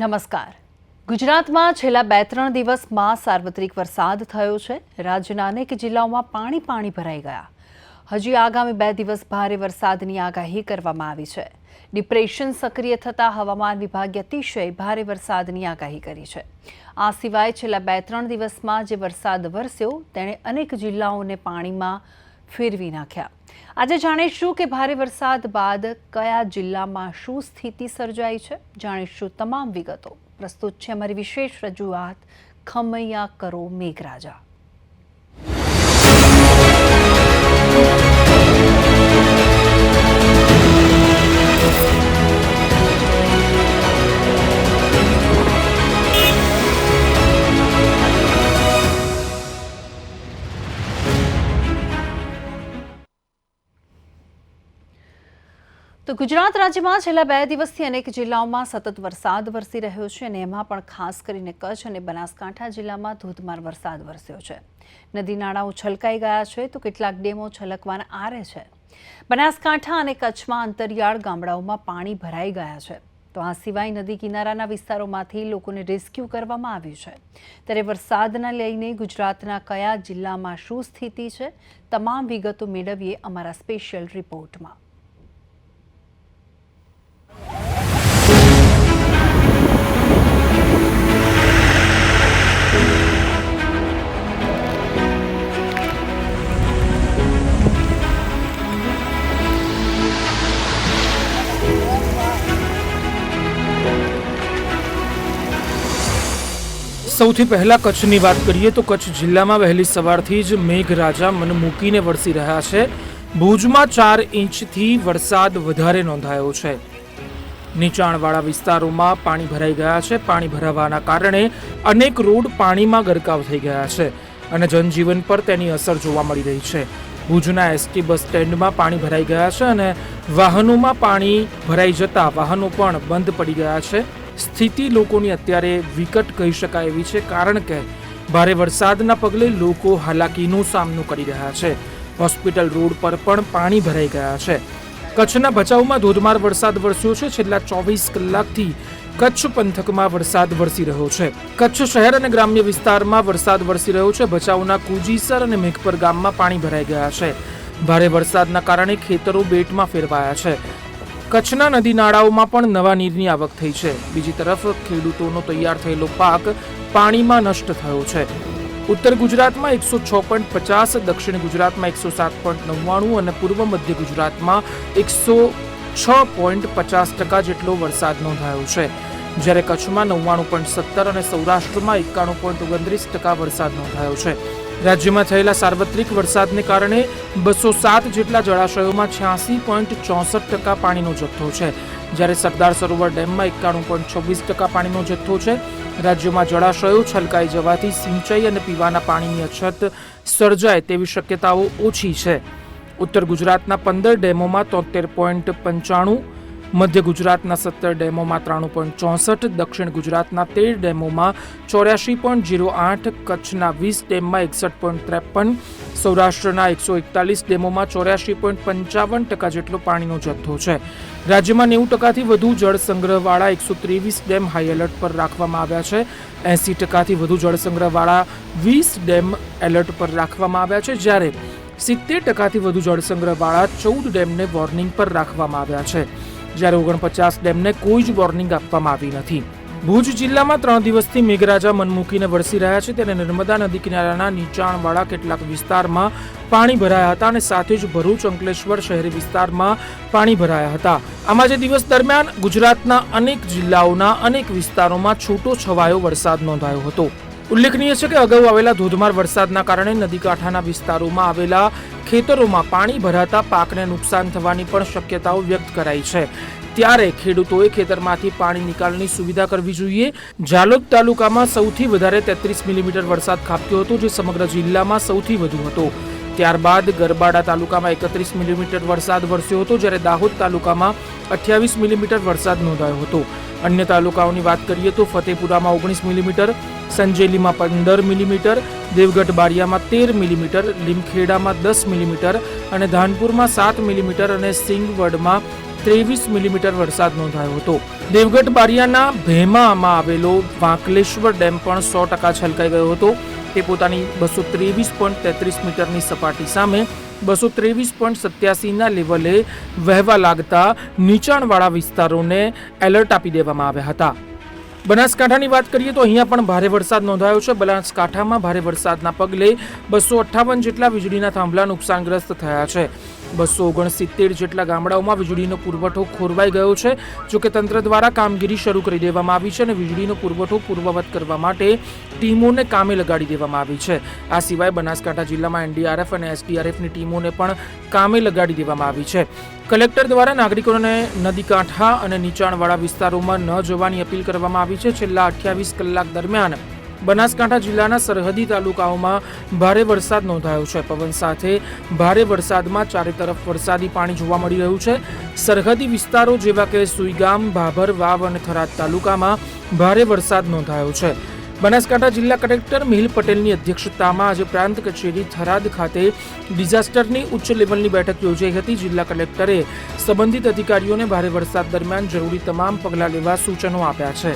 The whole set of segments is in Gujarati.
નમસ્કાર. ગુજરાતમાં છેલ્લા બે ત્રણ દિવસમાં સાર્વત્રિક વરસાદ થયો છે. રાજ્યના અનેક જિલ્લાઓમાં પાણી પાણી ભરાઈ ગયા. હજી આગામી બે દિવસ ભારે વરસાદની આગાહી કરવામાં આવી છે. ડિપ્રેશન સક્રિય થતાં હવામાન વિભાગે અતિશય ભારે વરસાદની આગાહી કરી છે. આ સિવાય છેલ્લા બે ત્રણ દિવસમાં જે વરસાદ વરસ્યો, તેણે અનેક જિલ્લાઓને પાણીમાં ફેરવી નાખ્યા. આજે જાણીશું કે ભારે વરસાદ બાદ કયા જિલ્લામાં શું સ્થિતિ સર્જાઈ છે? જાણીશું તમામ વિગતો. પ્રસ્તુત છે અમારી વિશેષ રજૂઆત. ખમૈયા કરો મેઘરાજા. તો ગુજરાત રાજ્યમાં છેલ્લા બે દિવસથી અનેક જિલ્લાઓમાં સતત વરસાદ વરસી રહ્યો છે અને એમાં પણ ખાસ કરીને કચ્છ અને બનાસકાંઠા જિલ્લામાં ધોધમાર વરસાદ વરસ્યો છે. નદી નાળાઓ છલકાઈ ગયા છે તો કેટલાક ડેમો છલકવાના આરે છે. બનાસકાંઠા અને કચ્છમાં અંતરિયાળ ગામડાઓમાં પાણી ભરાઈ ગયા છે. તો આ સિવાય નદી કિનારાના વિસ્તારોમાંથી લોકોને રેસ્ક્યુ કરવામાં આવ્યું છે. ત્યારે વરસાદના લઈને ગુજરાતના કયા જિલ્લામાં શું સ્થિતિ છે, તમામ વિગતો મેળવીએ અમારા સ્પેશિયલ રિપોર્ટમાં. સૌથી પહેલા કચ્છની વાત કરીએ તો કચ્છ જિલ્લામાં વહેલી સવારથી જ મેઘરાજા મન મૂકીને વરસી રહ્યા છે. ભુજમાં ચાર ઇંચથી વરસાદ વધારે નોંધાયો છે. નીચાણવાળા વિસ્તારોમાં પાણી ભરાઈ ગયા છે. પાણી ભરાવાના કારણે અનેક રોડ પાણીમાં ગરકાવ થઈ ગયા છે અને જનજીવન પર તેની અસર જોવા મળી રહી છે. ભુજના એસટી બસ સ્ટેન્ડમાં પાણી ભરાઈ ગયા છે અને વાહનોમાં પાણી ભરાઈ જતા વાહનો પણ બંધ પડી ગયા છે. સ્થિતિ લોકોની અત્યારે વિકટ કહી શકાય એવી છે કારણ કે ભારે વરસાદના પગલે લોકો હાલાકીનો સામનો કરી રહ્યા છે. હોસ્પિટલ રોડ પર પણ પાણી ભરાઈ ગયા છે. કચ્છના ભચાઉમાં ધોધમાર વરસાદ વરસ્યો છે. છેલ્લા ચોવીસ કલાકથી કચ્છ પંથકમાં વરસાદ વરસી રહ્યો છે. કચ્છ શહેર અને ગ્રામ્ય વિસ્તારમાં વરસાદ વરસી રહ્યો છે. ભચાઉના કુજીસર અને મેઘપર ગામમાં પાણી ભરાઈ ગયા છે. ભારે વરસાદના કારણે ખેતરો બેટમાં ફેરવાયા છે. કચ્છના નદી નાળાઓમાં પણ નવા નીરની આવક થઈ છે. બીજી તરફ ખેડૂતોનો તૈયાર થયેલો પાક પાણીમાં નષ્ટ થયો છે. ઉત્તર ગુજરાતમાં એકસો છ પોઈન્ટ પચાસ, દક્ષિણ ગુજરાતમાં એકસો સાત પોઈન્ટ નવ્વાણું અને પૂર્વ મધ્ય ગુજરાતમાં એકસો છ પોઈન્ટ પચાસ ટકા જેટલો વરસાદ નોંધાયો છે. જ્યારે કચ્છમાં નવ્વાણું પોઈન્ટ સત્તર અને સૌરાષ્ટ્રમાં એકાણું પોઈન્ટ ઓગણત્રીસ ટકા વરસાદ નોંધાયો છે. રાજ્યમાં થયેલા સાર્વત્રિક વરસાદને કારણે બસો સાત જેટલા જળાશયોમાં છ્યાસી પોઈન્ટ ચોસઠ ટકા પાણીનો જથ્થો છે. જ્યારે સરદાર સરોવર ડેમમાં એકાણું પોઈન્ટ છવ્વીસ ટકા પાણીનો જથ્થો છે, રાજ્યમાં જળાશયો છલકાઈ જવાથી સિંચાઈ અને પીવાના પાણીની અછત સર્જાય તેવી શક્યતાઓ ઓછી છે. ઉત્તર ગુજરાતના પંદર ડેમોમાં તોતેર પોઈન્ટ પંચાણું મધ્ય ગુજરાતના સત્તર ડેમોમાં ત્રાણું પોઈન્ટ ચોસઠ, દક્ષિણ ગુજરાતના તેર ડેમોમાં ચોર્યાસી પોઈન્ટ જીરો આઠ, કચ્છના વીસ ડેમમાં એકસઠ પોઈન્ટ ત્રેપન, સૌરાષ્ટ્રના એકસો એકતાલીસ ડેમોમાં ચોર્યાસી પોઈન્ટ પંચાવન ટકા જેટલો પાણીનો જથ્થો છે. રાજ્યમાં નેવું ટકાથી વધુ જળ સંગ્રહવાળા એકસો ત્રેવીસ ડેમ હાઈ એલર્ટ પર રાખવામાં આવ્યા છે. એંસી ટકાથી વધુ જળ સંગ્રહવાળા વીસ ડેમ એલર્ટ પર રાખવામાં આવ્યા છે, જ્યારે સિત્તેર ટકાથી વધુ જળ સંગ્રહવાળા ચૌદ ડેમને વોર્નિંગ પર રાખવામાં આવ્યા છે. જ્યારે ઓગણપચાસ ડેમને કોઈ જ વોર્નિંગ આપવામાં આવી નથી. ભુજ જિલ્લામાં ત્રણ દિવસથી મેઘરાજા મનમૂકીને વરસી રહ્યા છે. ત્યારે નર્મદા નદી કિનારાના નીચાણવાળા કેટલાક વિસ્તારમાં પાણી ભરાયા હતા અને સાથે જ ભરૂચ, અંકલેશ્વર શહેરી વિસ્તારમાં પાણી ભરાયા હતા. આમાં જે દિવસ દરમિયાન ગુજરાતના અનેક જિલ્લાઓના અનેક વિસ્તારોમાં છૂટો છવાયો વરસાદ નોંધાયો હતો. ઉલ્લેખનીય છે કે અગાઉ આવેલા ધોધમાર વરસાદના કારણે નદી કાંઠાના વિસ્તારોમાં આવેલા ખેતરોમાં પાણી ભરાતા પાકને નુકસાન થવાની પણ શક્યતાઓ વ્યક્ત કરાઈ છે. ત્યારે ખેડૂતોએ ખેતરમાંથી પાણી નિકાલની સુવિધા કરવી જોઈએ. ઝાલોદ તાલુકામાં સૌથી વધારે તેત્રીસ મિલીમીટર વરસાદ ખાબક્યો હતો, જે સમગ્ર જિલ્લામાં સૌથી વધુ હતો. ત્યારબાદ ગરબાડા તાલુકામાં એકત્રીસ મિલીમીટર વરસાદ વરસ્યો હતો, જ્યારે દાહોદ તાલુકામાં અઠ્યાવીસ મિલીમીટર વરસાદ નોંધાયો હતો. અન્ય તાલુકાઓની વાત કરીએ તો ફતેપુરામાં ઓગણીસ મિલીમીટર, સંજેલીમાં પંદર મિલીમીટર, દેવગઢ બારિયામાં તેર મિલીમીટર, લીમખેડામાં દસ મિલીમીટર અને ધાનપુરમાં સાત મિલીમીટર અને સિંગવડમાં ત્રેવીસ મિલીમીટર વરસાદ નોંધાયો હતો. દેવગઢ બારિયાના ભેમામાં આવેલો વાંકલેશ્વર ડેમ પણ સો ટકા છલકાઈ ગયો હતો. તે પોતાની બસો ત્રેવીસ પોઈન્ટ તેત્રીસ મીટરની સપાટી સામે બસો ત્રેવીસ પોઈન્ટ સત્યાસીના લેવલે વહેવા લાગતા નીચાણવાળા વિસ્તારોને એલર્ટ આપી દેવામાં આવ્યા હતા. બનાસકાંઠાની વાત કરીએ તો અહીંયા પણ ભારે વરસાદ નોંધાયો છે. બનાસકાંઠામાં ભારે વરસાદના પગલે બસો અઠ્ઠાવન જેટલા વીજળીના થાંભલા નુકસાનગ્રસ્ત થયા છે. બસો ઓગણસિત્તેર જેટલા ગામડાઓમાં વીજળીનો પુરવઠો ખોરવાઈ ગયો છે. જોકે તંત્ર દ્વારા કામગીરી શરૂ કરી દેવામાં આવી છે અને વીજળીનો પુરવઠો પૂર્વવત કરવા માટે ટીમોને કામે લગાડી દેવામાં આવી છે. આ સિવાય બનાસકાંઠા જિલ્લામાં એનડીઆરએફ અને એસડીઆરએફની ટીમોને પણ કામે લગાડી દેવામાં આવી છે. કલેક્ટર દ્વારા નાગરિકોને નદી કાંઠા અને નીચાણવાળા વિસ્તારોમાં ન જવાની અપીલ કરવામાં આવી છે. છેલ્લા અઠ્યાવીસ કલાક દરમિયાન બનાસકાંઠા જિલ્લાના સરહદી તાલુકાઓમાં ભારે વરસાદ નોંધાયો છે. પવન સાથે ભારે વરસાદમાં ચારે તરફ વરસાદી પાણી જોવા મળી રહ્યું છે. સરહદી વિસ્તારો જેવા કે સુઈગામ, ભાભર, વાવ અને થરાદ તાલુકામાં ભારે વરસાદ નોંધાયો છે. બનાસકાંઠા જિલ્લા કલેક્ટર મિહિલ પટેલની અધ્યક્ષતામાં આજે પ્રાંત કચેરી થરાદ ખાતે ડિઝાસ્ટરની ઉચ્ચ લેવલની બેઠક યોજાઈ હતી. જિલ્લા કલેક્ટરે સંબંધિત અધિકારીઓને ભારે વરસાદ દરમિયાન જરૂરી તમામ પગલાં લેવા સૂચનો આપ્યા છે.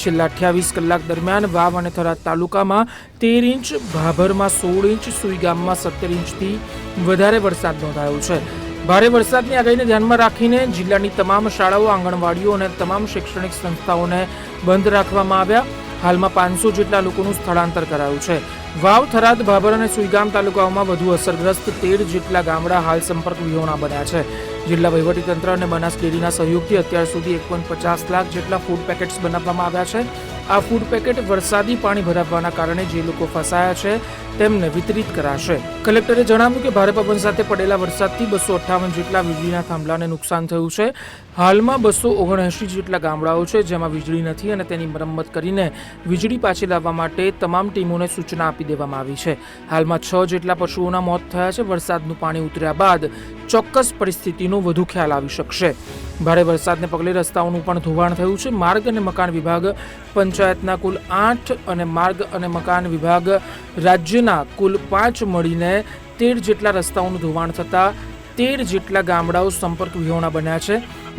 છેલ્લા અઠ્યાવીસ કલાક દરમિયાન વાવ અને થરાદ તાલુકામાં તેર ઇંચ, ભાભરમાં સોળ ઇંચ સુઈગામમાં સત્તર ઇંચથી વધારે વરસાદ નોંધાયો છે. ભારે વરસાદની આગાહીને ધ્યાનમાં રાખીને જિલ્લાની તમામ શાળાઓ, આંગણવાડીઓ અને તમામ શૈક્ષણિક સંસ્થાઓને બંધ રાખવામાં આવ્યા. હાલમાં પાંચસો જેટલા લોકોનું સ્થળાંતર કરાયું છે. વાવ, થરાદ, ભાભર અને સુઈગામ તાલુકાઓમાં વધુ અસરગ્રસ્ત તેર જેટલા ગામડા હાલ સંપર્ક વિહોણા બન્યા છે. જિલ્લા વહીવટીતંત્ર અને બનાસ ડેરીના સહયોગથી અત્યાર સુધી એક પોઈન્ટ પચાસ લાખ જેટલા ફૂડ પેકેટ્સ બનાવવામાં આવ્યા છે. આ ફૂડ પેકેટ વરસાદી પાણી ભરાવવાના કારણે જે લોકો ફસાયા છે, તેમને વિતરિત કરાશે. કલેક્ટરે જણાવ્યું કે ભારે પવન સાથે પડેલા વરસાદથી બસો અઠ્ઠાવન જેટલા વીજળીના થાંભલાને નુકસાન થયું છે. હાલમાં બસો ઓગણએંશી જેટલા ગામડાઓ છે જેમાં વીજળી નથી અને તેની મરમ્મત કરીને વીજળી પાછી લાવવા માટે તમામ ટીમોને સૂચના આપી દેવામાં આવી છે. હાલમાં છ જેટલા પશુઓના મોત થયા છે. વરસાદનું પાણી ઉતર્યા બાદ ચોક્કસ પરિસ્થિતિનો વધુ ખ્યાલ આવી શકશે. ભારે વરસાદને પગલે રસ્તાઓનું પણ ધોવાણ થયું છે. માર્ગ અને મકાન વિભાગ પંચાયતના કુલ આઠ અને માર્ગ અને મકાન વિભાગ રાજ્યના કુલ પાંચ મળીને તેર જેટલા રસ્તાઓનું ધોવાણ થતાં તેર જેટલા ગામડાઓ સંપર્ક વિહોણા બન્યા છે.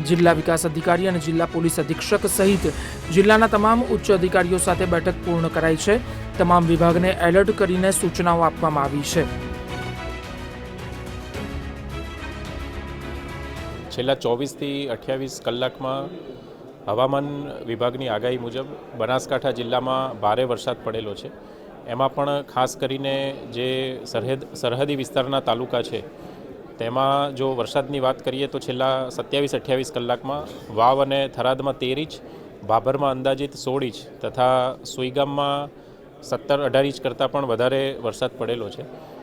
જિલ્લા વિકાસ અધિકારી અને જિલ્લા પોલીસ અધિક્ષક સહિત જિલ્લાના તમામ ઉચ્ચ અધિકારીઓ સાથે બેઠક પૂર્ણ કરાઈ છે. તમામ વિભાગને એલર્ટ કરીને સૂચનાઓ આપવામાં આવી છે. છેલ્લા ચોવીસથી અઠ્યાવીસ કલાકમાં હવામાન વિભાગની આગાહી મુજબ બનાસકાંઠા જિલ્લામાં ભારે વરસાદ પડેલો છે. એમાં પણ ખાસ કરીને જે સરહદ, સરહદી વિસ્તારના તાલુકા છે, તેમાં જો વરસાદની વાત કરીએ તો છેલ્લા સત્યાવીસ, અઠ્યાવીસ કલાકમાં વાવ અને થરાદમાં તેર ઇંચ, ભાભરમાં અંદાજિત સોળ ઇંચ તથા સુઈગામમાં સત્તર અઢાર ઇંચ કરતાં પણ વધારે વરસાદ પડેલો છે.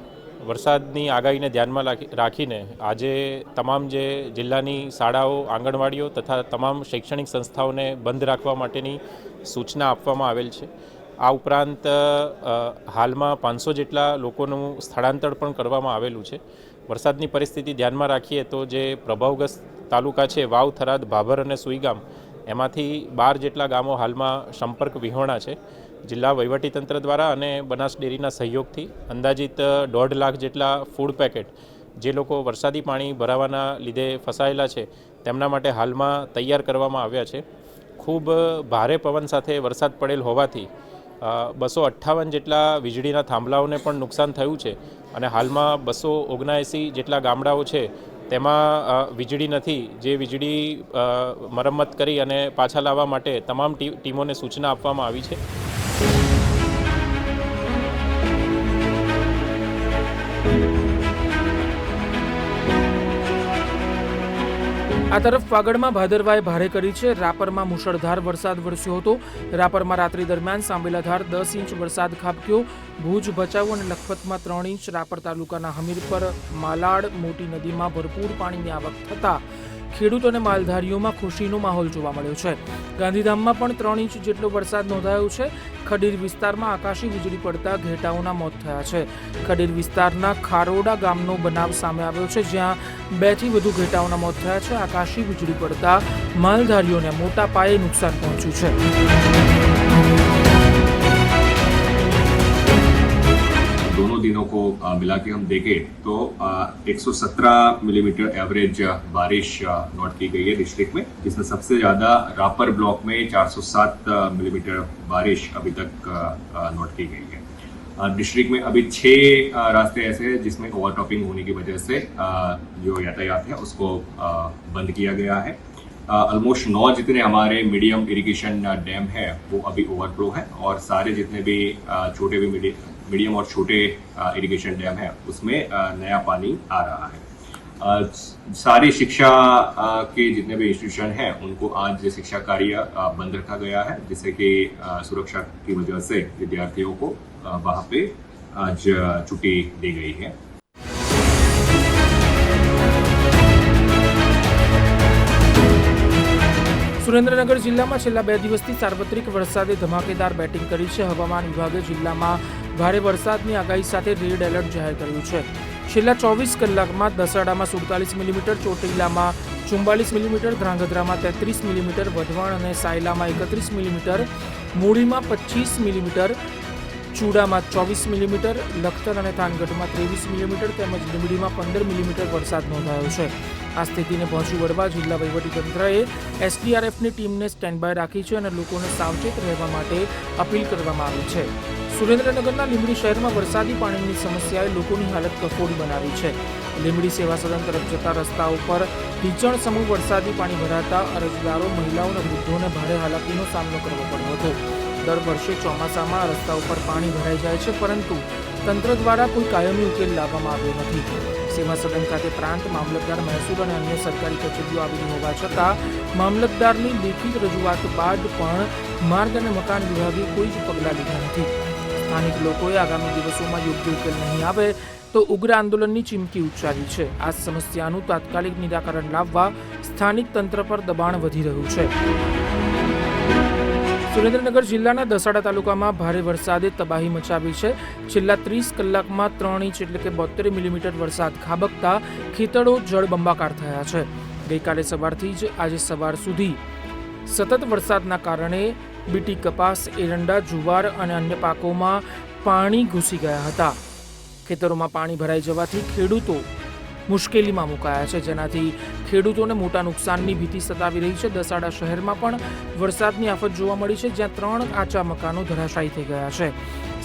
વરસાદની આગાહીને ધ્યાનમાં રાખી- રાખીને આજે તમામ જે જિલ્લાની શાળાઓ, આંગણવાડીઓ તથા તમામ શૈક્ષણિક સંસ્થાઓને બંધ રાખવા માટેની સૂચના આપવામાં આવેલ છે. આ ઉપરાંત હાલમાં પાંચસો જેટલા લોકોનું સ્થળાંતર પણ કરવામાં આવેલું છે. વરસાદની પરિસ્થિતિ ધ્યાનમાં રાખીએ તો જે પ્રભાવગ્રસ્ત તાલુકા છે, વાવ, થરાદ, ભાભર અને સુઈગામ, એમાંથી બાર જેટલા ગામો હાલમાં સંપર્ક વિહોણા છે. જિલ્લા વહીવટીતંત્ર દ્વારા અને બનાસ ડેરીના સહયોગથી અંદાજિત દોઢ લાખ જેટલા ફૂડ પેકેટ જે લોકો વરસાદી પાણી ભરાવાના લીધે ફસાયેલા છે, તેમના માટે હાલમાં તૈયાર કરવામાં આવ્યા છે. ખૂબ ભારે પવન સાથે વરસાદ પડેલ હોવાથી બસો અઠ્ઠાવન જેટલા વીજળીના થાંભલાઓને પણ નુકસાન થયું છે અને હાલમાં બસો ઓગણએંસી જેટલા ગામડાઓ છે, તેમાં વીજળી નથી. જે વીજળી મરમ્મત કરી અને પાછા લાવવા માટે તમામ ટીમોને સૂચના આપવામાં આવી છે. આ તરફ પાગડમાં ભાદરવાએ ભારે કરી છે. રાપરમાં મુશળધાર વરસાદ વરસ્યો હતો. રાપરમાં રાત્રિ દરમિયાન સાંબેલાધાર દસ ઇંચ વરસાદ ખાબક્યો. ભુજ ભચાઉ અને લખપતમાં ત્રણ ઇંચ, રાપર તાલુકાના હમીરપર, માલાડ, મોટી નદીમાં ભરપૂર પાણીની આવક થતાં ખેડૂતો અને માલધારીઓમાં ખુશીનો માહોલ જોવા મળ્યો છે. ગાંધીધામમાં પણ ત્રણ ઇંચ જેટલો વરસાદ નોંધાયો છે. ખડીર વિસ્તારમાં આકાશી વીજળી પડતા ઘેટાઓના મોત થયા છે. ખડીર વિસ્તારના ખારોડા ગામનો બનાવ સામે આવ્યો છે, જ્યાં બેથી વધુ ઘેટાઓના મોત થયા છે. આકાશી વીજળી પડતા માલધારીઓને મોટા પાયે નુકસાન પહોંચ્યું છે. दोनों दिनों को मिला के हम देखें तो अ, 117 मिलीमीटर mm एवरेज बारिश नोट की गई है डिस्ट्रिक्ट में जिसमें सबसे ज़्यादा रापर ब्लॉक में 407 मिलीमीटर mm बारिश अभी तक नोट की गई है। डिस्ट्रिक्ट में अभी छः रास्ते ऐसे हैं जिसमें ओवरटॉपिंग होने की वजह से जो यातायात है उसको बंद किया गया है। ऑलमोस्ट नौ जितने हमारे मीडियम इरिगेशन डैम है वो अभी ओवरफ्लो है और सारे जितने भी छोटे भी मीडियम और छोटे इरिगेशन डैम है उसमें अ, नया पानी आ रहा है अ, सारी शिक्षा अ, के जितने भी इंस्टीट्यूशन हैं उनको आज शिक्षा कार्य अ, बंद रखा गया है जिससे कि अ, सुरक्षा की वजह से विद्यार्थियों को अ, वहाँ पे आज अ, छुट्टी दी गई है સુરેન્દ્રનગર જિલ્લામાં છેલ્લા બે દિવસથી સાર્વત્રિક વરસાદે ધમાકેદાર બેટિંગ કરી છે હવામાન વિભાગે જિલ્લામાં ભારે વરસાદની આગાહી સાથે રેડ એલર્ટ જાહેર કર્યું છે. છેલ્લા ચોવીસ કલાકમાં દસાડામાં સુડતાલીસ મિલીમીટર, ચોટીલામાં ચુમ્બાલીસ મિલીમીટર, ધ્રાંગધ્રામાં તેત્રીસ મિલીમીટર, વઢવાણ અને સાયલામાં એકત્રીસ મિલીમીટર, મૂળીમાં પચીસ મિલીમીટર, ચૂડામાં ચોવીસ મિલીમીટર, લખતર અને થાનગઢમાં ત્રેવીસ મિલીમીટર તેમજ લીંબડીમાં પંદર મિલીમીટર વરસાદ નોંધાયો છે. આ સ્થિતિને પહોંચી વળવા જિલ્લા વહીવટીતંત્રએ એસડીઆરએફની ટીમને સ્ટેન્ડ બાય રાખી છે અને લોકોને સાવચેત રહેવા માટે અપીલ કરવામાં આવી છે. સુરેન્દ્રનગરના લીંબડી શહેરમાં વરસાદી પાણીની સમસ્યાએ લોકોની હાલત કફોડી બનાવી છે. લીંબડી સેવા સદન તરફ જતા રસ્તાઓ પર ઢીચણ સમૂહ વરસાદી પાણી ભરાતા અરજદારો, મહિલાઓ અને વૃદ્ધોને ભારે હાલાકીનો સામનો કરવો પડ્યો હતો. દર વર્ષે ચોમાસામાં રસ્તા ઉપર પાણી ભરાઈ જાય છે, પરંતુ તંત્ર દ્વારા કોઈ કાયમી ઉકેલ લાવવામાં આવ્યો નથી. સેવા સદન ખાતે પ્રાંત મામલતદાર મહેસૂલ અને અન્ય સરકારી કચેરીઓ આવેલી હોવા છતાં મામલતદારની લેખિત રજૂઆત બાદ પણ માર્ગ અને મકાન વિભાગે કોઈ જ પગલાં લીધા નથી. સ્થાનિક લોકોએ આગામી દિવસોમાં યોગ્ય ઉકેલ નહીં આવે તો ઉગ્ર આંદોલનની ચીમકી ઉચ્ચારી છે. આ સમસ્યાનું તાત્કાલિક નિરાકરણ લાવવા સ્થાનિક તંત્ર પર દબાણ વધી રહ્યું છે. સુરેન્દ્રનગર જિલ્લાના દસાડા તાલુકામાં ભારે વરસાદે તબાહી મચાવી છે. છેલ્લા ત્રીસ કલાકમાં ત્રણ ઇંચ એટલે કે બોતેર મિલીમીટર વરસાદ ખાબકતા ખેતરો જળબંબાકાર થયા છે. ગઈકાલે સવારથી જ આજે સવાર સુધી સતત વરસાદના કારણે બીટી કપાસ, એરંડા, જુવાર અને અન્ય પાકોમાં પાણી ઘૂસી ગયા હતા. ખેતરોમાં પાણી ભરાઈ જવાથી ખેડૂતો મુશ્કેલીમાં મુકાયા છે, જેનાથી ખેડૂતોને મોટા નુકસાનની ભીતિ સતાવી રહી છે. દસાડા શહેરમાં પણ વરસાદની આફત જોવા મળી છે, જ્યાં ત્રણ કાચા મકાનો ધરાશાયી થઈ ગયા છે.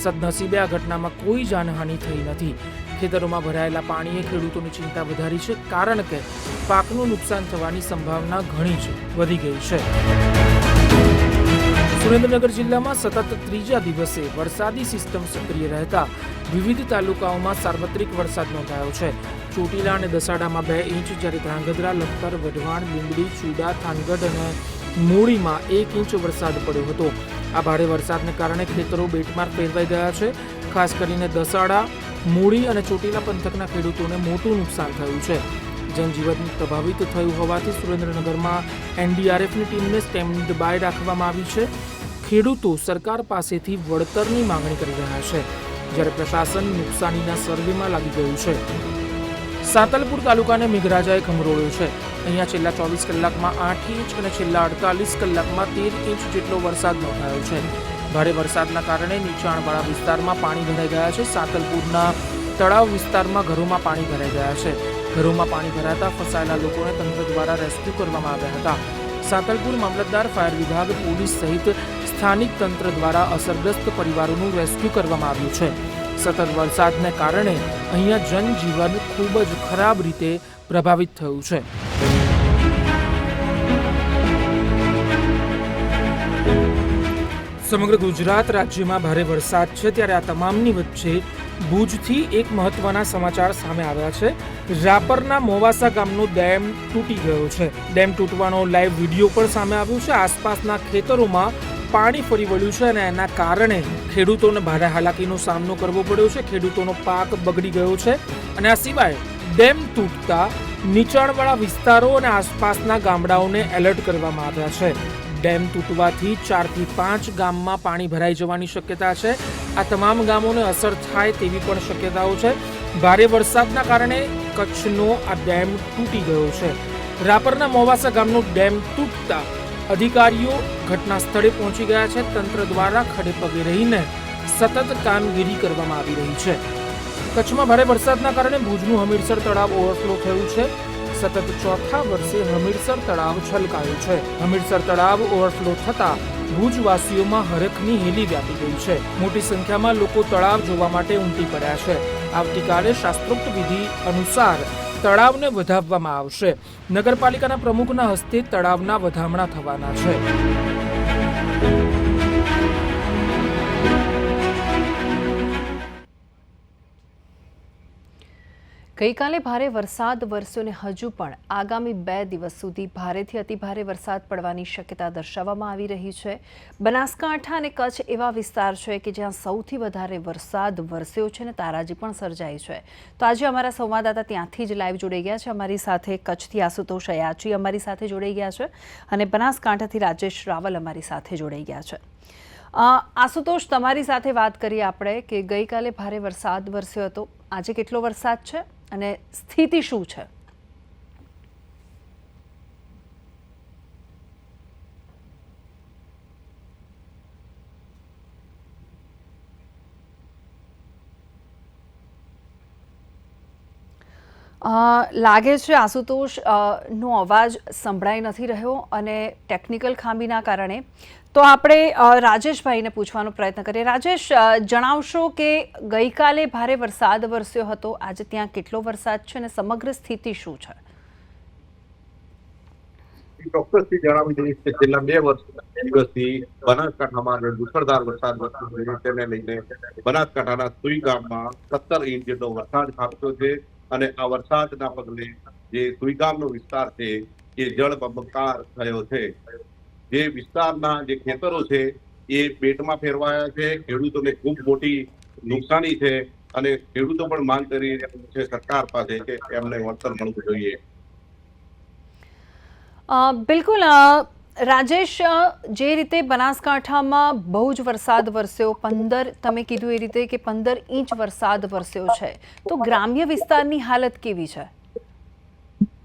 સદનસીબે આ ઘટનામાં કોઈ જાનહાનિ થઈ નથી. ખેતરોમાં ભરાયેલા પાણીએ ખેડૂતોની ચિંતા વધારી છે, કારણ કે પાકનું નુકસાન થવાની સંભાવના ઘણી જ વધી ગઈ છે. સુરેન્દ્રનગર જિલ્લામાં સતત ત્રીજા દિવસે વરસાદી સિસ્ટમ સક્રિય રહેતા વિવિધ તાલુકાઓમાં સાર્વત્રિક વરસાદ નોંધાયો છે. ચોટીલા અને દસાડામાં બે ઇંચ, જ્યારે ધ્રાંગધ્રા, લખતર, વઢવાણ, લીંબડી, ચુડા, થાનગઢ અને મૂળીમાં એક ઇંચ વરસાદ પડ્યો હતો. આ ભારે વરસાદને કારણે ખેતરો બેટમાર ફેરવાઈ ગયા છે. ખાસ કરીને દસાડા, મૂળી અને ચોટીલા પંથકના ખેડૂતોને મોટું નુકસાન થયું છે. જનજીવન પ્રભાવિત થયું હોવાથી સુરેન્દ્રનગરમાં એનડીઆરએફની ટીમને સ્ટેન્ડ બાય રાખવામાં આવી છે. ખેડૂતો સરકાર પાસેથી વળતરની માંગણી કરી રહ્યા છે. જ્યારે પ્રશાસન નુકસાનીના સર્વેમાં લાગી ગયું છે. સાતલપુર તાલુકાને મેઘરાજાએ ખમરોળ્યો છે. અહીંયા છેલ્લા ચોવીસ કલાકમાં આઠ ઇંચ અને છેલ્લા અડતાલીસ કલાકમાં તેર ઇંચ જેટલો વરસાદ નોંધાયો છે. ભારે વરસાદના કારણે નીચાણવાળા વિસ્તારમાં પાણી ભરાઈ ગયા છે. સાતલપુરના તળાવ વિસ્તારમાં ઘરોમાં પાણી ભરાઈ ગયા છે. ઘરોમાં પાણી ભરાતા ફસાયેલા લોકોને તંત્ર દ્વારા રેસ્ક્યુ કરવામાં આવ્યા હતા. સાતલપુર મામલતદાર ફાયર વિભાગ પોલીસ સહિત સ્થાનિક તંત્ર દ્વારા અસરગ્રસ્ત પરિવારોનું રેસ્ક્યુ કરવામાં આવ્યું છે. સતત વરસાદને કારણે અહીંયા જનજીવન ખૂબ જ ખરાબ રીતે પ્રભાવિત થયું છે. સમગ્ર ગુજરાત રાજ્યમાં ભારે વરસાદ છે, ત્યારે આ તમામની વચ્ચે ભુજથી એક મહત્વના સમાચાર સામે આવ્યા છે. રાપરના મોવાસા ગામનો ડેમ તૂટી ગયો છે. ડેમ તૂટવાનો લાઈવ વીડિયો પણ સામે આવ્યો છે. આસપાસના ખેતરોમાં પાણી ફરી વળ્યું છે અને એના કારણે ખેડૂતોને ભારે હાલાકીનો સામનો કરવો પડ્યો છે. ખેડૂતોનો પાક બગડી ગયો છે અને આ સિવાય ડેમ તૂટતા નીચાણવાળા વિસ્તારો અને આસપાસના ગામડાઓને એલર્ટ કરવામાં આવ્યા છે. ડેમ તૂટવાથી ચારથી પાંચ ગામમાં પાણી ભરાઈ જવાની શક્યતા છે. આ તમામ ગામોને અસર થાય તેવી પણ શક્યતાઓ છે. ભારે વરસાદના કારણે કચ્છનો આ ડેમ તૂટી ગયો છે. રાપરના મોવાસા ગામનો ડેમ તૂટતા અધિકારીઓ ઘટના સ્થળે પહોંચી ગયા છે. તંત્ર દ્વારા ખડે પગે રહીને સતત કામગીરી કરવામાં આવી રહી છે. કચ્છમાં ભારે વરસાદના કારણે ભુજનું હમીરસર તળાવ ઓવરફ્લો થયું છે. સતત ચોથા વર્ષે હમીરસર તળાવ છલકાયું છે. હમીરસર તળાવ ઓવરફ્લો થતા ભુજવાસીઓમાં હરખની હેલી વ્યાપી ગઈ છે. મોટી સંખ્યામાં લોકો તળાવ જોવા માટે ઉમટી પડ્યા છે. આવતીકાલે શાસ્ત્રોક્ત વિધિ અનુસાર તળાવને વધાવવામાં આવશે. નગરપાલિકાના પ્રમુખના હસ્તે તળાવના વધામણા થવાના છે. ગઈકાલે ભારે વરસાદ વરસ્યો અને હજુ પણ આગામી બે દિવસ સુધી ભારેથી અતિભારે વરસાદ પડવાની શક્યતા દર્શાવવામાં આવી રહી છે. બનાસકાંઠા અને કચ્છ એવા વિસ્તાર છે કે જ્યાં સૌથી વધારે વરસાદ વરસ્યો છે અને તારાજી પણ સર્જાઈ છે. તો આજે અમારા સંવાદદાતા ત્યાંથી જ લાઈવ જોડાઈ ગયા છે. અમારી સાથે કચ્છથી આશુતોષ અયાચી અમારી સાથે જોડાઈ ગયા છે અને બનાસકાંઠાથી રાજેશ રાવલ અમારી સાથે જોડાઈ ગયા છે. આશુતોષ, તમારી સાથે વાત કરીએ આપણે કે ગઈકાલે ભારે વરસાદ વરસ્યો હતો. આજે કેટલો વરસાદ છે? અને સ્થિતિ શું છે? લાગે છે આશુતોષ નો અવાજ સંભળાઈ નથી રહ્યો અને ટેકનિકલ ખામીના કારણે. તો આપણે રાજેશભાઈને પૂછવાનો પ્રયત્ન કરીએ. રાજેશ જણાવશો કે ગઈકાલે ભારે વરસાદ વરસ્યો હતો. આજે ત્યાં કેટલો વરસાદ છે અને સમગ્ર સ્થિતિ શું છે? ચોક્કસથી જણાવી દઈશ કે છેલ્લા બે વર્ષ બનાસકાંઠામાં મુસળધાર વરસાદ વરસ્યો છે, તેને લઈને બનાસકાંઠાના સુઈ ગામમાં સત્તર ઇંચ જેટલો વરસાદ ખાબક્યો છે. અને આ વરસાદના પગલે જે સુઈગામનો વિસ્તાર છે, એ જળબંબાકાર થયો છે. જે વિસ્તારના જે ખેતરો છે, એ પેટમાં ફેરવાયા છે. ખેડૂતોને ખૂબ મોટી નુકસાની છે અને ખેડૂતો પણ માંગ કરી છે સરકાર પાસે કે એમને વળતર મળવું જોઈએ. બિલકુલ રાજેશ જે રીતે બનાસકાંઠામાં બહુ જ વરસાદ વરસ્યો, પંદર, તમે કીધું એ રીતે કે પંદર ઇંચ વરસાદ વરસ્યો છે, તો ગ્રામ્ય વિસ્તારની હાલત કેવી છે?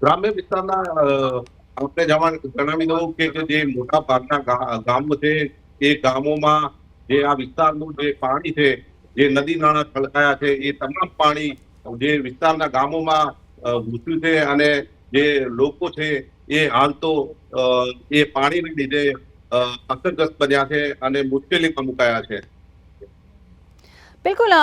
ગ્રામ્ય વિસ્તારના આપણે જણાવી દઉં કે જે મોટા ભાગના ગામો છે, એ ગામોમાં જે આ વિસ્તારનું જે પાણી છે, જે નદી નાળા છલકાયા છે, એ તમામ પાણી જે વિસ્તારના ગામોમાં ઘૂસ્યું છે અને જે લોકો છે એ હાલ તો એ પાણીને લીધે અસરગ્રસ્ત બન્યા છે અને મુશ્કેલીમાં મુકાયા છે. બિલકુલ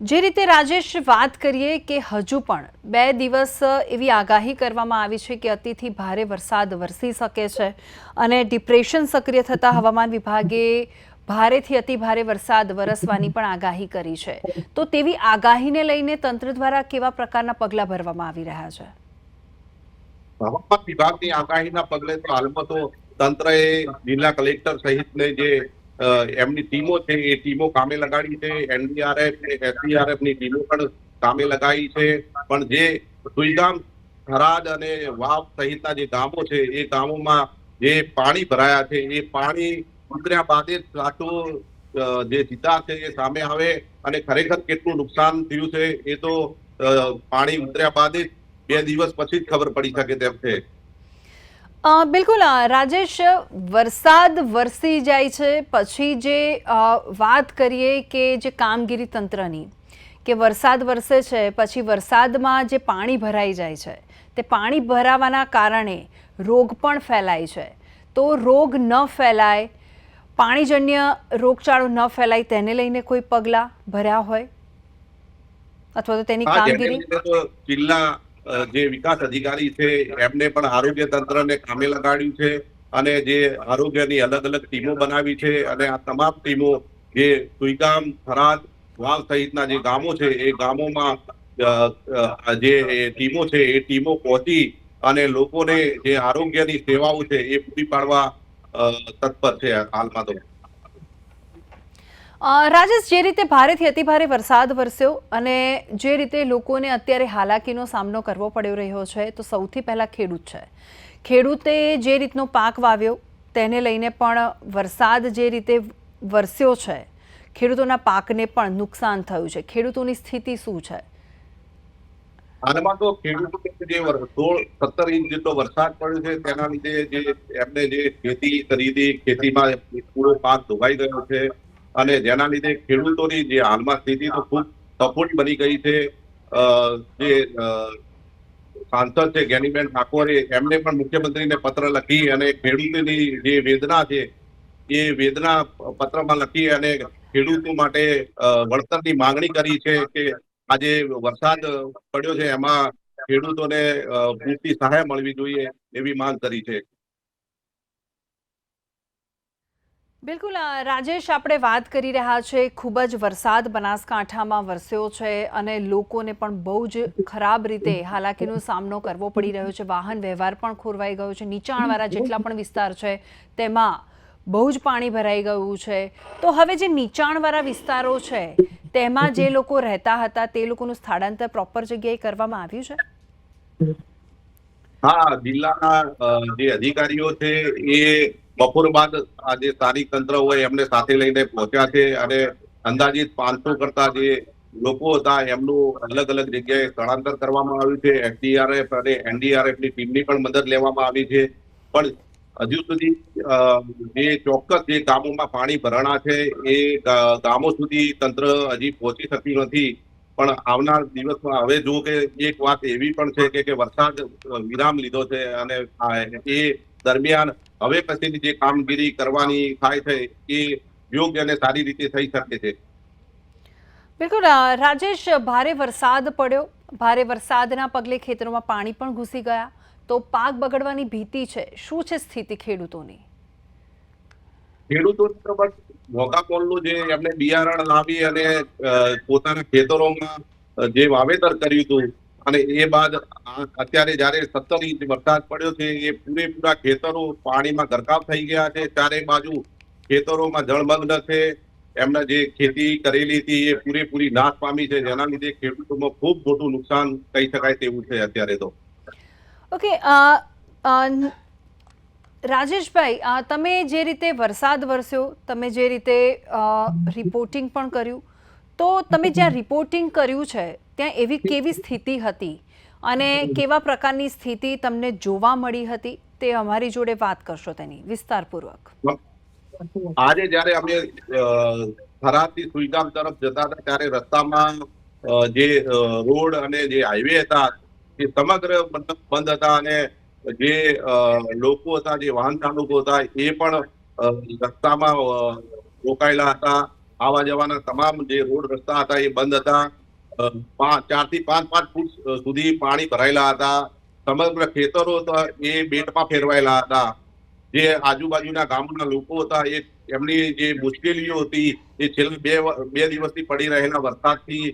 જે રીતે રાજેશ વાત કરીએ કે હજુ પણ બે દિવસ એવી આગાહી કરવામાં આવી છે કે અતિથી ભારે વરસાદ વરસી શકે છે અને ડિપ્રેશન સક્રિય થતાં હવામાન વિભાગે ભારેથી અતિ ભારે વરસાદ વરસવાની પણ આગાહી કરી છે. તો તેવી આગાહીને લઈને તંત્ર દ્વારા કેવા પ્રકારના પગલાં ભરવામાં આવી રહ્યા છે? હવામાન વિભાગની આગાહીના પગલે તો હાલમાં તો તંત્રએ જિલ્લા કલેક્ટર સહિતને જે એમની ટીમો છે, એ ટીમો કામે લગાડી છે. એનડીઆરએફ એસડીઆરએફની ટીમો પણ કામે લગાવી છે. પણ જે સુઈગામ, થરાદ અને વાવ સહિતના જે ગામો છે, એ ગામોમાં જે પાણી ભરાયા છે, એ પાણી ઉતર્યા બાદ સાચો જે સીધા છે એ સામે આવે અને ખરેખર કેટલું નુકસાન થયું છે, એ તો પાણી ઉતર્યા બાદ જ બે દિવસ પછી જ ખબર પડી શકે તેમ છે. બિલકુલ રાજેશ વરસાદ વરસી જાય છે. પછી જે વાત કરીએ કે જે કામગીરી તંત્રની કે વરસાદ વરસે છે પછી વરસાદમાં જે પાણી ભરાઈ જાય છે તે પાણી ભરાવાના કારણે રોગ પણ ફેલાય છે. તો રોગ ન ફેલાય પાણીજન્ય રોગચાળો ન ફેલાય તેને લઈને કોઈ પગલાં ભર્યા હોય? અથવા તો તેની કામગીરી? જિલ્લા જે વિકાસ અધિકારી છે, એમને પણ આરોગ્ય તંત્રને કામે લગાડ્યું છે અને જે આરોગ્યની અલગ અલગ ટીમો બનાવી છે અને આ તમામ ટીમો જે સુઈગામ, થરાદ, વાવ સહિતના જે ગામો છે, એ ગામોમાં જે ટીમો છે, એ ટીમો પહોંચી અને લોકોને જે આરોગ્યની સેવાઓ છે, એ પૂરી પાડવા તત્પર છે હાલમાં તો. રાજેશ, જે રીતે ભારેથી અતિભારે વરસાદ વરસ્યો અને જે રીતે લોકોને અત્યારે હાલાકીનો સામનો કરવો પડ્યો રહ્યો છે, તો સૌથી પહેલાં ખેડૂત છે. ખેડૂતે જે રીતનો પાક વાવ્યો, તેને લઈને પણ વરસાદ જે રીતે વરસ્યો છે, ખેડૂતોના પાકને પણ નુકસાન થયું છે. ખેડૂતોની સ્થિતિ શું છે? હાલમાં તો ખેડૂતો જે સોળ સત્તર ઇંચ જેટલો વરસાદ પડ્યો છે, તેના લીધે જે એમને જે ખેતી હતી, ખેતીમાં પૂરો પાક ધોવાઈ ગયો છે. અને જેના લીધે ખેડૂતોની જે હાલમાં સ્થિતિ તો ખૂબ સપોર્ટ બની ગઈ છે. જે સાંસદ છે જ્ઞાનીબેન ઠાકોરે એમને પણ મુખ્યમંત્રીને પત્ર લખી અને ખેડૂતોની જે વેદના છે, એ વેદના પત્રમાં લખી અને ખેડૂતો માટે વળતરની માંગણી કરી છે કે આજે વરસાદ પડ્યો છે, એમાં ખેડૂતોને પૂરતી સહાય મળવી જોઈએ એવી માંગ કરી છે. બિલકુલ રાજેશ, આપણે વાત કરી રહ્યા છે, ખૂબ જ વરસાદ બનાસકાંઠામાં વરસ્યો છે અને લોકોને પણ બહુ જ ખરાબ રીતે હાલાકીનો સામનો કરવો પડી રહ્યો છે. વાહન વ્યવહાર પણ ખોરવાઈ ગયો છે. નીચાણવાળા જેટલા પણ વિસ્તાર છે, તેમાં બહુ જ પાણી ભરાઈ ગયું છે. તો હવે જે નીચાણવાળા વિસ્તારો છે, તેમાં જે લોકો રહેતા હતા, તે લોકોનું સ્થળાંતર પ્રોપર જગ્યાએ કરવામાં આવ્યું છે? હા, જિલ્લાના જે અધિકારીઓ છે, એ બપોર બાદ આ જે સ્થાનિક તંત્ર હોય એમને સાથે લઈને પહોંચ્યા છે અને અંદાજિત પાંચસો કરતા જે લોકો હતા એમનું અલગ અલગ જગ્યાએ સ્થળાંતર કરવામાં આવ્યું છે. એસડીઆરએફ અને એનડીઆરએફની ટીમની પણ મદદ લેવામાં આવી છે. પણ હજુ સુધી જે ચોક્કસ જે ગામોમાં પાણી ભરાણા છે એ ગામો સુધી તંત્ર હજી પહોંચી શક્યું નથી. પણ આવનાર દિવસમાં હવે જો કે એક વાત એવી પણ છે કે વરસાદ વિરામ લીધો છે અને એ દરમિયાન હવે પછીની જે કામગીરી કરવાની થાય છે એ યોગ્ય અને સારી રીતે થઈ શકે છે. બિલકુલ રાજેશ ભારે વરસાદ પડ્યો. ભારે વરસાદના પગલે ખેતરોમાં પાણી પણ ઘૂસી ગયા. તો પાક બગડવાની ભીતિ છે. શું છે સ્થિતિ ખેડૂતોની? ખેડૂતો તો કોલનું જે એમને બિયારણ લાવી અને પોતાના ખેતરોમાં જે વાવેતર કર્યું હતું અને એ બાદ અત્યારે જયારે સત્તર ઇંચ વરસાદ પડ્યો છે, એ પૂરેપૂરા ખેતરો પાણીમાં ગરકાવ થઈ ગયા છે. ચારે બાજુ ખેતરોમાં જળમગ્ન છે. એમને જે ખેતી કરેલી હતી, એ પૂરેપૂરી નાશ પામી છે. જેના લીધે ખેડૂતોમાં ખૂબ મોટું નુકસાન કહી શકાય તેવું છે અત્યારે તો. ઓકે રાજેશભાઈ તમે જે રીતે વરસાદ વરસ્યો, તમે જે રીતે રિપોર્ટિંગ પણ કર્યું, તો તમે જ્યાં રિપોર્ટિંગ કર્યું છે ત્યાં એવી કેવી સ્થિતિ હતી અને કેવા પ્રકારની સ્થિતિ તમને જોવા મળી હતી તે અમારી જોડે વાત કરશો તેની વિસ્તારપૂર્વક. આજે જયારે અમે થરાદથી સુઈગામ તરફ જતા હતા, ત્યારે રસ્તામાં જે રોડ અને જે હાઈવે હતા, એ સમગ્ર બંધ હતા અને જે લોકો હતા, જે વાહન ચાલકો હતા, એ પણ રસ્તામાં રોકાયેલા હતા. આવા જવાના તમામ જે રોડ રસ્તા હતા એ બંધ હતા. ચારથી પાંચ પાંચ ફૂટ સુધી પાણી ભરાયેલા હતા. સમગ્ર ખેતરો હતા, એ બેટમાં ફેરવાયેલા હતા. જે આજુબાજુના ગામના લોકો હતા, એ એમની જે મુશ્કેલીઓ હતી, એ છેલ્લા બે બે દિવસથી પડી રહેલા વરસાદથી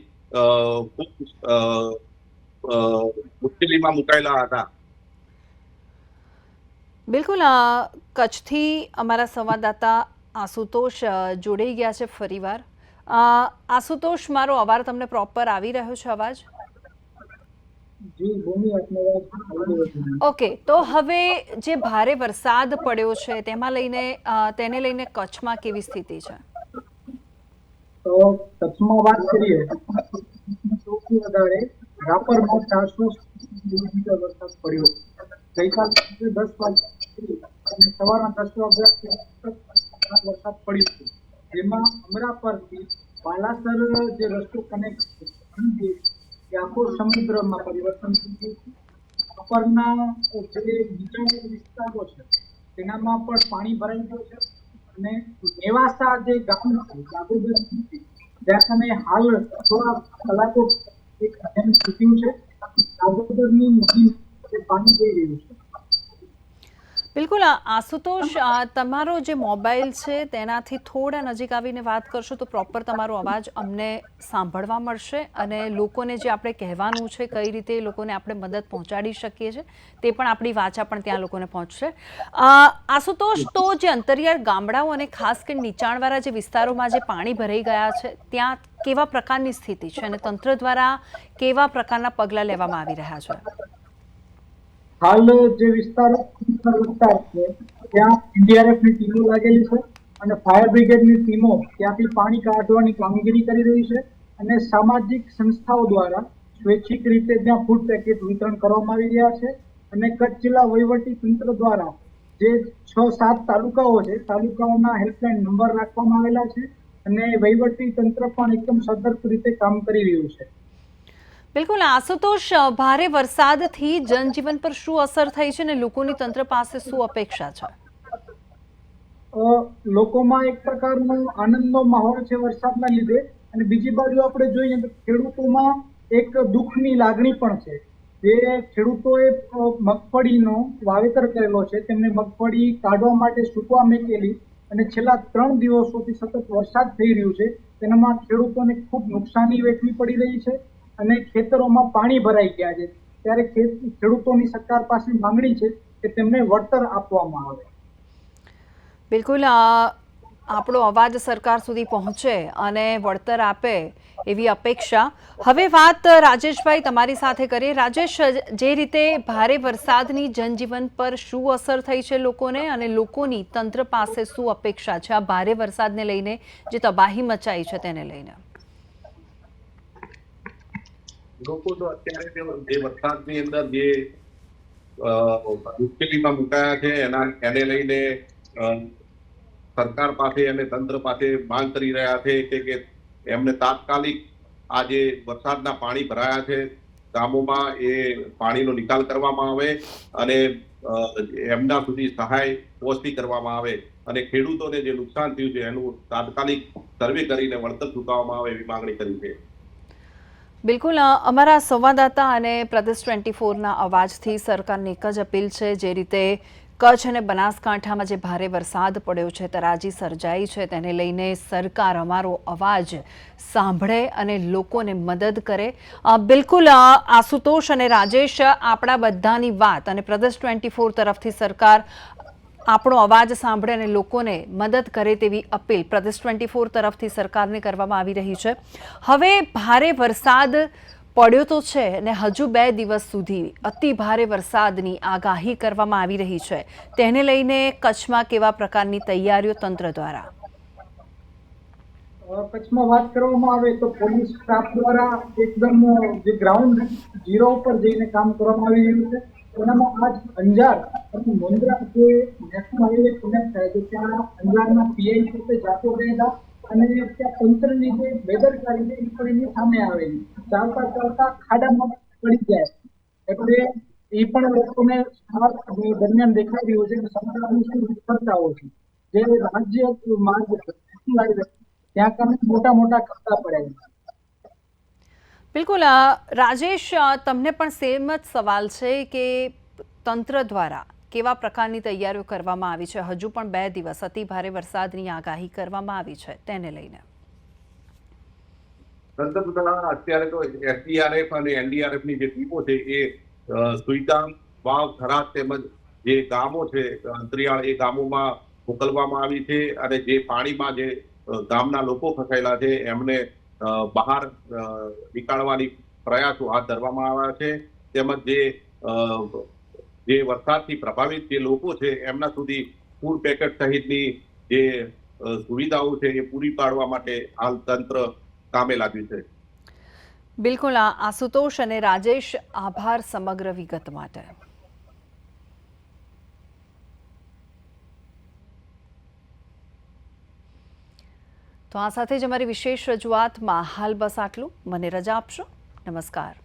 ખૂબ મુશ્કેલીમાં મુકાયેલા હતા. બિલકુલ કચ્છથી અમારા સંવાદદાતા આશુતોષ જોડાઈ ગયા છે ફરીવાર. આશુતોષ મારો અવાજ તમને પ્રોપર આવી રહ્યો છે અવાજ. ઓકે તો હવે જે ભારે વરસાદ પડ્યો છે તેમાં લઈને તેને લઈને કચ્છમાં કેવી સ્થિતિ છે તો કચ્છમાં વાત કરીએ સૌથી વધારે રાપરમાં ચારસો મિલીમીટર વરસાદ પડ્યો ગઈકાલ દસ વાગે સવારના દસ વાગ્યા વરસાદ પડ્યો. જેમાં અમરાપરથી બાલાસર જે રસ્તો કનેક્ટ છે એ આખો સમુદ્રમાં પરિવર્તન થઈ ગયું છે. ઉપરના જે નીચાણ વિસ્તારો છે તેનામાં પણ પાણી ભરાઈ ગયું છે. અને નેવાસા જે ગામ છે દાગોદર સુધી, ત્યાં તમે હાલ થોડા કલાકો એક અધ્યયન શૂટિંગ છે. દાગોદરની નદી પાણી જઈ રહ્યું છે. બિલકુલ આશુતોષ તમારો જે મોબાઈલ છે તેનાથી થોડા નજીક આવીને વાત કરશો તો પ્રોપર તમારો અવાજ અમને સાંભળવા મળશે અને લોકોને જે આપણે કહેવાનું છે કઈ રીતે લોકોને આપણે મદદ પહોંચાડી શકીએ છીએ તે પણ આપણી વાચા પણ ત્યાં લોકોને પહોંચશે. આશુતોષ તો જે અંતરિયાળ ગામડાઓ અને ખાસ કરીને નીચાણવાળા જે વિસ્તારોમાં જે પાણી ભરાઈ ગયા છે ત્યાં કેવા પ્રકારની સ્થિતિ છે અને તંત્ર દ્વારા કેવા પ્રકારના પગલાં લેવામાં આવી રહ્યા છે? હાલ જે વિસ્તાર વિસ્તાર છે, ત્યાં એનડીઆરએફની ટીમો લાગેલી છે અને ફાયર બ્રિગેડની ટીમો ત્યાંથી પાણી કાઢવાની કામગીરી કરી રહી છે અને સામાજિક સંસ્થાઓ દ્વારા સ્વૈચ્છિક રીતે ત્યાં ફૂડ પેકેટ વિતરણ કરવામાં આવી રહ્યા છે અને કચ્છ જિલ્લા વહીવટી તંત્ર દ્વારા જે છ સાત તાલુકાઓ છે, તાલુકાઓના હેલ્પલાઇન નંબર રાખવામાં આવેલા છે અને વહીવટી તંત્ર પણ એકદમ સતર્ક રીતે કામ કરી રહ્યું છે. બિલકુલ, આશુતોષ ભારે વરસાદથી જનજીવન પર શું અસર થઈ છે ને લોકોની તંત્ર પાસે શું અપેક્ષા છે? લોકોમાં એક પ્રકારનો આનંદનો માહોલ છે વરસાદના લીધે અને બીજી બાજુ આપણે જોઈએ તો ખેડૂતોમાં એક દુઃખની લાગણી પણ છે. જે ખેડૂતોએ મગફળીનો વાવેતર કરેલો છે, તેમને મગફળી કાઢવા માટે સૂકવા મૂકેલી અને છેલ્લા ત્રણ દિવસોથી સતત વરસાદ થઈ રહ્યું છે. તેનામાં ખેડૂતોને ખૂબ નુકસાની વેઠવી પડી રહી છે. અને ખેતરોમાં પાણી ભરાઈ ગયા છે. ત્યારે ખેડૂતોની સરકાર પાસે માંગણી છે કે તેમને વળતર આપવામાં આવે. બિલકુલ આપણો અવાજ સરકાર સુધી પહોંચે અને વળતર આપે એવી અપેક્ષા. હવે વાત રાજેશભાઈ તમારી સાથે કરીએ. રાજેશ, જે રીતે ભારે વરસાદની જનજીવન પર શું અસર થઈ છે લોકોને અને લોકોની તંત્ર પાસે શું અપેક્ષા છે? આ ભારે વરસાદને લઈને જે તબાહી મચાઈ છે તેને લઈને. લોકો તો અત્યારે જે- વરસાદની અંદર જે મુશ્કેલીમાં મુકાયા છે, એના, એને લઈને સરકાર પાસે અને તંત્ર પાસે માંગ કરી રહ્યા છે કે કે એમને તાત્કાલિક આ જે વરસાદના પાણી ભરાયા છે, ગામોમાં એ પાણીનો નિકાલ કરવામાં આવે અને એમના સુધી સહાય પહોંચતી કરવામાં આવે અને ખેડૂતોને જે નુકસાન થયું છે, એનું તાત્કાલિક સર્વે કરીને વળતર ચૂકવવામાં આવે એવી માંગણી કરી છે. બિલકુલ અમારા સંવાદદાતા અને પ્રદેશ ટ્વેન્ટી ફોરના અવાજથી સરકારની એક જ અપીલ છે, જે રીતે કચ્છ અને બનાસકાંઠામાં જે ભારે વરસાદ પડ્યો છે, તરાજી સર્જાઈ છે, તેને લઈને સરકાર અમારો અવાજ સાંભળે અને લોકોને મદદ કરે. બિલકુલ આશુતોષ અને રાજેશ, આપણા બધાની વાત અને પ્રદેશ ટ્વેન્ટી ફોર તરફથી સરકાર આપણો અવાજ સાંભળે અને લોકોને મદદ કરે તેવી અપીલ પ્રદેશ ટ્વેન્ટી ફોર તરફથી સરકારને કરવામાં આવી રહી છે. હવે ભારે વરસાદ પડ્યો તો છે અને હજુ બે દિવસ સુધી અતિ ભારે વરસાદની આગાહી કરવામાં આવી રહી છે. તેને લઈને કચ્છમાં કેવા પ્રકારની તૈયારીઓ તંત્ર દ્વારા? કચ્છમાં વાત કરવામાં આવે તો પોલીસ સ્ટાફ દ્વારા એકદમ જે ગ્રાઉન્ડ ઝીરો ઉપર જઈને કામ કરવામાં આવી રહ્યું છે. એનામાં આજ અંજાર અને મુન્દ્રા જે નેશનલ હાઈવે કનેક્ટ થાય છે. ત્યાં અંજારના પીઆઈ સાથે જાતો રહેલા અને ત્યાં તંત્રની જે બેદરકારી છે એ પણ એની સામે આવેલી ચાલતા ચાલતા ખાડામાં પડી જાય એટલે એ પણ લોકોને દરમિયાન દેખાઈ રહ્યું છે કે સરકારની શું વિફળતાઓ છે. જે રાજ્ય માર્ગ ત્યાં કને મોટા મોટા કરતા પડે છે. બિલકુલ રાજેશ તમને પણ સેમ જ સવાલ છે કે તંત્ર દ્વારા કેવા પ્રકારની તૈયારીઓ કરવામાં આવી છે? હજુ પણ બે દિવસ, અતિ ભારે વરસાદની આગાહી કરવામાં આવી છે, તેને લઈને. અત્યારે તો એસડીઆરએફ અને એનડીઆરએફની જે ટીમો છે એ સુઈગામ વાવ, થરાદ તેમજ જે ગામો છે, અંતરિયાળ એ ગામોમાં મોકલવામાં આવી છે અને જે પાણીમાં જે ગામના લોકો ફસાયેલા છે, એમને બહાર નીકાળવાની પ્રયાસો હાથ ધરવામાં આવ્યા છે. તેમજ જે જે વરસાદથી પ્રભાવિત જે લોકો છે, એમના સુધી ફૂડ પેકેટ સહિતની જે સુવિધાઓ છે એ પૂરી પાડવા માટે હાલ તંત્ર કામે લાગ્યું છે. બિલકુલ આશુતોષ અને રાજેશ, આભાર સમગ્ર વિગત માટે. તો આ સાથે જ અમારી વિશેષ રજૂઆતમાં હાલ બસ આટલું. મને રજા આપશો. નમસ્કાર.